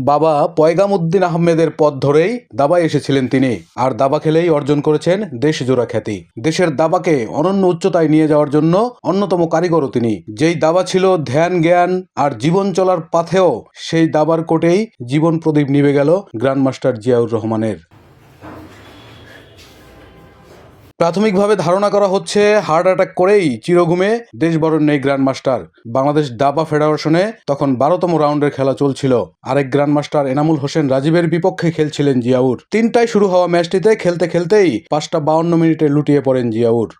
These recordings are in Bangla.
বাবা পয়গাম উদ্দিন আহমেদের পথ ধরেই দাবায় এসেছিলেন তিনি। আর দাবা খেলেই অর্জন করেছেন দেশজোড়া খ্যাতি। দেশের দাবাকে অনন্য উচ্চতায় নিয়ে যাওয়ার জন্য অন্যতম কারিগরও তিনি। যেই দাবা ছিল ধ্যান, জ্ঞান আর জীবন চলার পাথেও সেই দাবার কোটেই জীবন প্রদীপ নিবে গেল গ্র্যান্ডমাস্টার জিয়াউর রহমানের। প্রাথমিকভাবে ধারণা করা হচ্ছে হার্ট অ্যাটাক করেই চিরঘুমে দেশবরণ নেই গ্র্যান্ডমাস্টার। বাংলাদেশ দাবা ফেডারেশনে তখন বারোতম রাউন্ডের খেলা চলছিল। আরেক গ্র্যান্ডমাস্টার এনামুল হোসেন রাজীবের বিপক্ষে খেলছিলেন জিয়াউর। তিনটায় শুরু হওয়া ম্যাচটিতে খেলতে খেলতেই পাঁচটা বাউন্ন মিনিটে লুটিয়ে পড়েন জিয়াউর।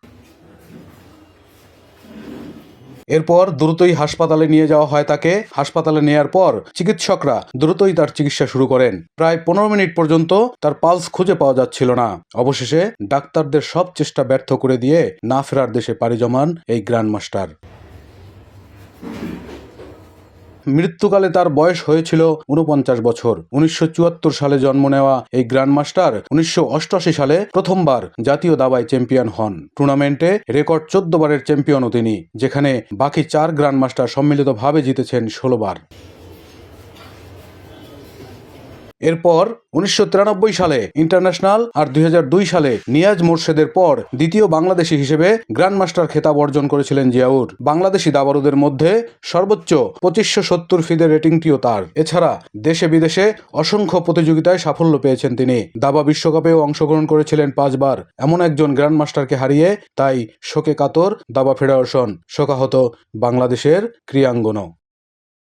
এরপর দ্রুতই হাসপাতালে নিয়ে যাওয়া হয় তাকে। হাসপাতালে নেয়ার পর চিকিৎসকরা দ্রুতই তার চিকিৎসা শুরু করেন। প্রায় পনেরো মিনিট পর্যন্ত তার পালস খুঁজে পাওয়া যাচ্ছিল না। অবশেষে ডাক্তারদের সব চেষ্টা ব্যর্থ করে দিয়ে না ফেরার দেশে পাড়ি জমান এই গ্র্যান্ডমাস্টার। মৃত্যুকালে তার বয়স হয়েছিল উনপঞ্চাশ বছর। উনিশশো চুয়াত্তর সালে জন্ম নেওয়া এই গ্র্যান্ডমাস্টার উনিশশো অষ্টআশি সালে প্রথমবার জাতীয় দাবায় চ্যাম্পিয়ন হন। টুর্নামেন্টে রেকর্ড চোদ্দ বারের চ্যাম্পিয়নও তিনি, যেখানে বাকি চার গ্র্যান্ডমাস্টার সম্মিলিতভাবে জিতেছেন ষোলোবার। এরপর উনিশশো তিরানব্বই সালে ইন্টারন্যাশনাল আর দুই হাজার দুই সালে নিয়াজ মোর্শেদের পর দ্বিতীয় বাংলাদেশি হিসেবে গ্র্যান্ডমাস্টার খেতাব অর্জন করেছিলেন জিয়াউর। বাংলাদেশি দাবারুদের মধ্যে সর্বোচ্চ পঁচিশশো সত্তর ফিদের রেটিংটিও তার। এছাড়া দেশে বিদেশে অসংখ্য প্রতিযোগিতায় সাফল্য পেয়েছেন তিনি। দাবা বিশ্বকাপেও অংশগ্রহণ করেছিলেন পাঁচবার। এমন একজন গ্র্যান্ডমাস্টারকে হারিয়ে তাই শোকে কাতর দাবা ফেডারেশন শোকাহত বাংলাদেশের ক্রিয়াঙ্গনও